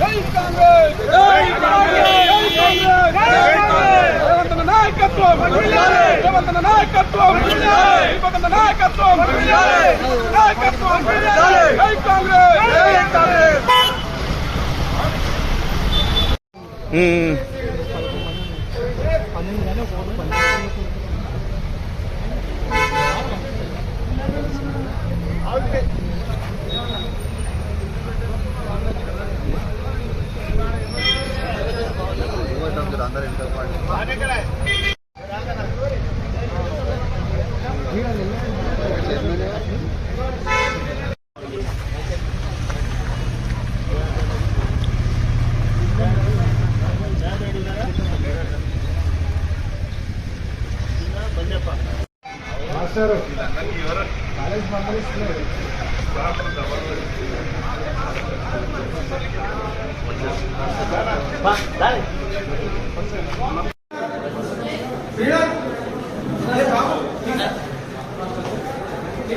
జై కాంగ్రెస్ జై కాంగ్రెస్ జై కాంగ్రెస్ రేవంత్ నాయకత్వం వర్ధిల్లాలి రేవంత్ నాయకత్వం వర్ధిల్లాలి Pak, dari. Pak, dari. Pak, dari. Pak. Pak, dari. Pak, dari. Pak,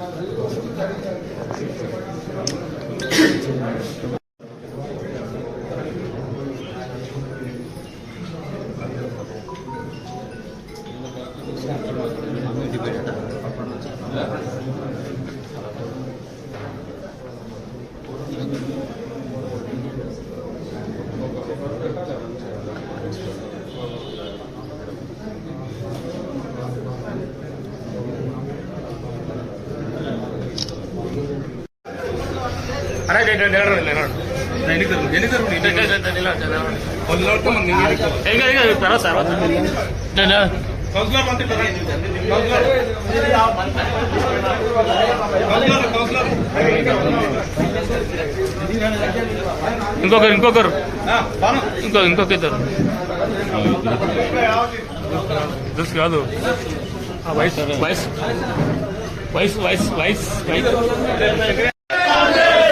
Gracias. జై కాంగ్రెస్ ఇంకొకరు ఇంకొకరు. ఇంకో ఇంకొక ఇద్దరు. దిస్ కాదు. వయసు వయసు. వయసు వయసు వయసు వయసు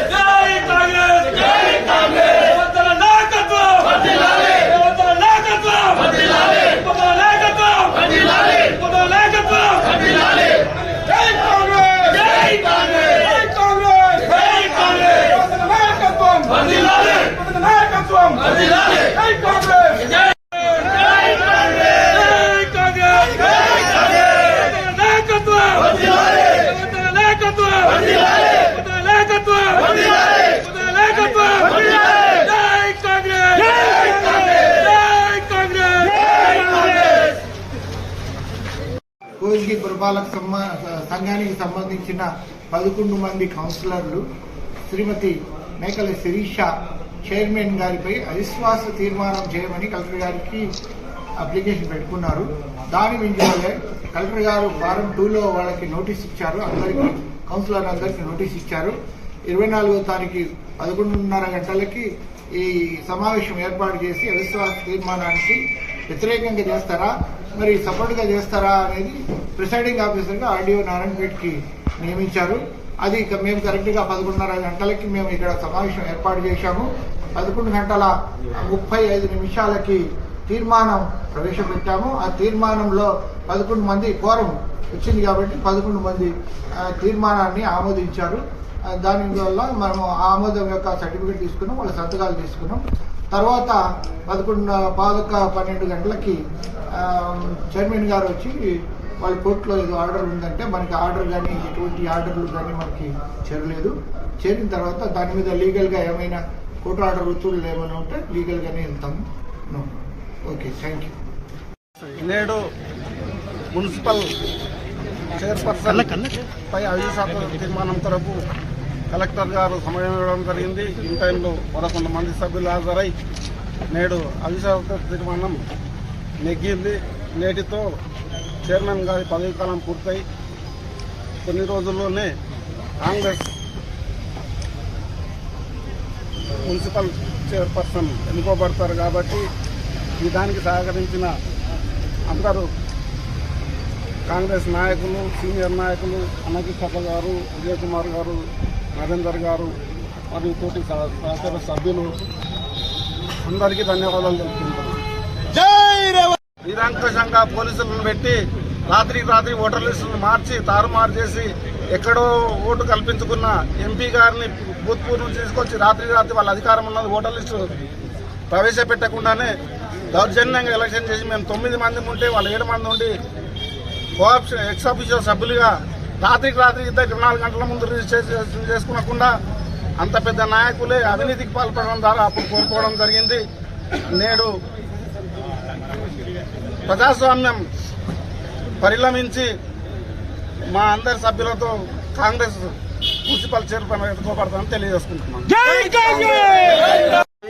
జై కాంగ్రెస్ జై కాంగ్రెస్ రేవంత్ నాయకత్వం వర్ధిల్లాలి రేవంత్ నాయకత్వం వర్ధిల్లాలి రేవంత్ నాయకత్వం వర్ధిల్లాలి రేవంత్ నాయకత్వం వర్ధిల్లాలి జై కాంగ్రెస్ జై కాంగ్రెస్ జై కాంగ్రెస్ జై కాంగ్రెస్ రేవంత్ నాయకత్వం వర్ధిల్లాలి రేవంత్ నాయకత్వం వర్ధిల్లాలి జై కాంగ్రెస్ జై జై కాంగ్రెస్ జై కాంగ్రెస్ జై కాంగ్రెస్ నాయకత్వం వర్ధిల్లాలి రేవంత్ నాయకత్వం వర్ధిల్లాలి రేవంత్ నాయకత్వం వర్ధిల్లాలి రేవంత్ నాయకత్వం వర్ధిల్లాలి జై కాంగ్రెస్ జై కాంగ్రెస్ జై కాంగ్రెస్ జై కాంగ్రెస్ కోయిల్కి పురపాలక సంఘానికి సంబంధించిన పదకొండు మంది కౌన్సిలర్లు శ్రీమతి మేకల శిరీష చైర్మన్ గారిపై అవిశ్వాస తీర్మానం చేయమని కలెక్టర్ గారికి అప్లికేషన్ పెట్టుకున్నారు. దాని విజయాలే కలెక్టర్ గారు వారం టూలో వాళ్ళకి నోటీస్ ఇచ్చారు. అందరికీ కౌన్సిలర్ అందరికీ నోటీస్ ఇచ్చారు. ఇరవై నాలుగో తారీఖు పదకొండున్నర గంటలకి ఈ సమావేశం ఏర్పాటు చేసి అవిశ్వాస తీర్మానానికి వ్యతిరేకంగా చేస్తారా? మరి సపోర్ట్గా చేస్తారా అనేది ప్రిసైడింగ్ ఆఫీసర్గా ఆర్డీఓ నారాయణపేట్కి నియమించారు. అది మేము కరెక్ట్గా పదకొండున్నర గంటలకి మేము ఇక్కడ సమావేశం ఏర్పాటు చేశాము. పదకొండు గంటల ముప్పై ఐదు నిమిషాలకి తీర్మానం ప్రవేశపెట్టాము. ఆ తీర్మానంలో పదకొండు మంది కోరం వచ్చింది కాబట్టి పదకొండు మంది తీర్మానాన్ని ఆమోదించారు. దానివల్ల దాని వల్ల మనము ఆమోదం యొక్క సర్టిఫికేట్ తీసుకున్నాం వాళ్ళ సంతకాలు తీసుకున్నాం. తర్వాత పదకొండు పాదక పన్నెండు గంటలకి ఆ, చైర్మన్ గారు వచ్చి వాళ్ళ కోర్టులో ఏదో ఆర్డర్ ఉందంటే మనకి ఆర్డర్ కానీ ఎటువంటి ఆర్డర్లు కానీ మనకి చేరలేదు. చేరిన తర్వాత దాని మీద లీగల్గా ఏమైనా కోర్టు ఆర్డర్ ఒత్తులు ఏమైనా ఉంటే లీగల్గానే వెళ్తాము No. Okay thank you. నేడు మున్సిపల్ చైర్పర్సన్ పై అవిశ్వాస తీర్మానం కొరకు కలెక్టర్ గారు సమయం ఇవ్వడం జరిగింది. ఇన్ టైంలో పదకొండు మంది సభ్యులు హాజరై నేడు అవిశ్వాస తీర్మానం నెగ్గింది. నేటితో చైర్మన్ గారి పదవి కాలం పూర్తయి. కొన్ని రోజుల్లోనే కాంగ్రెస్ మున్సిపల్ చైర్పర్సన్ ఎన్నుకోబడతారు కాబట్టి ఈ దానికి సహకరించిన అందరూ కాంగ్రెస్ నాయకులు సీనియర్ నాయకులు అన్నకిష్టప్ప గారు విజయ్ కుమార్ గారు నరేందర్ గారు మరియు తోటి సహచర సభ్యులు అందరికీ ధన్యవాదాలు తెలుపుకుంటున్నాను. నిరంకుశంగా పోలీసులను పెట్టి రాత్రికి రాత్రి ఓటర్ లిస్టులను మార్చి తారుమారు చేసి ఎక్కడో ఓటు కల్పించుకున్న ఎంపీ గారిని భూత్పూర్ నుంచి తీసుకొచ్చి రాత్రి రాత్రి వాళ్ళ అధికారం ఉన్నది ఓటర్ లిస్టు ప్రవేశపెట్టకుండానే దౌర్జన్యంగా ఎలక్షన్ చేసి మేము తొమ్మిది మంది ఉంటే వాళ్ళు ఏడు మంది ఉండి కోఆప్షన్ ఎక్స్ ఆఫీసర్ సభ్యులుగా రాత్రికి రాత్రి ఇద్దరు నాలుగు గంటల ముందు రిజిస్ట్రేషన్ చేసుకునకుండా అంత పెద్ద నాయకులే అవినీతికి పాల్పడడం ద్వారా అప్పుడు కోరుకోవడం జరిగింది. నేడు ప్రజాస్వామ్యం పరిణమించి మా అందరి సభ్యులతో కాంగ్రెస్ మున్సిపల్ చైర్మన్ ఎన్నుకోబడతామని తెలియజేసుకుంటున్నాం.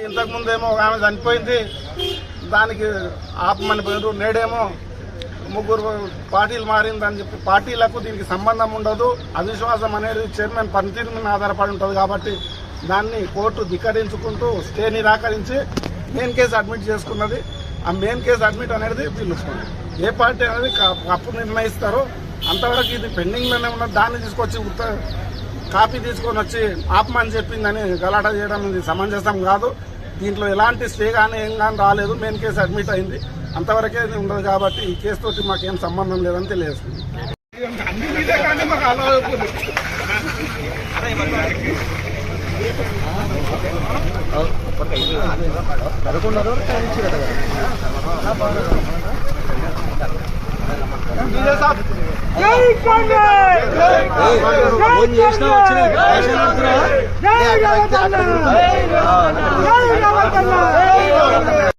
ఇంతకు ముందేమో ఒక ఆమె చనిపోయింది. దానికి ఆపమని పోయారు నేడేమో ముగ్గురు పార్టీలు మారిందని చెప్పి పార్టీలకు దీనికి సంబంధం ఉండదు. అవిశ్వాసం అనేది చైర్మన్ పనితీరు మీద ఆధారపడి ఉంటుంది కాబట్టి దాన్ని కోర్టు ధిక్కరించుకుంటూ స్టే నిరాకరించి మెయిన్ కేసు అడ్మిట్ చేసుకున్నది. ఆ మెయిన్ కేసు అడ్మిట్ అనేది పిలుచుకుంది ఏ పార్టీ అనేది అప్పు అప్పుడు నిర్ణయిస్తారో అంతవరకు ఇది పెండింగ్లోనే ఉన్న దాన్ని తీసుకొచ్చి ఉత్త కాపీ తీసుకొని వచ్చి ఆపమని చెప్పిందని గలాట చేయడం ఇది సమంజసం కాదు. దీంట్లో ఎలాంటి స్టే కానీ ఏం కానీ రాలేదు. మెయిన్ కేసు అడ్మిట్ అయింది. అంతవరకే ఉండదు కాబట్టి ఈ కేసు తోటి మాకేం సంబంధం లేదని తెలియజేస్తుంది. ఫోన్ జై వచ్చిన రేషన్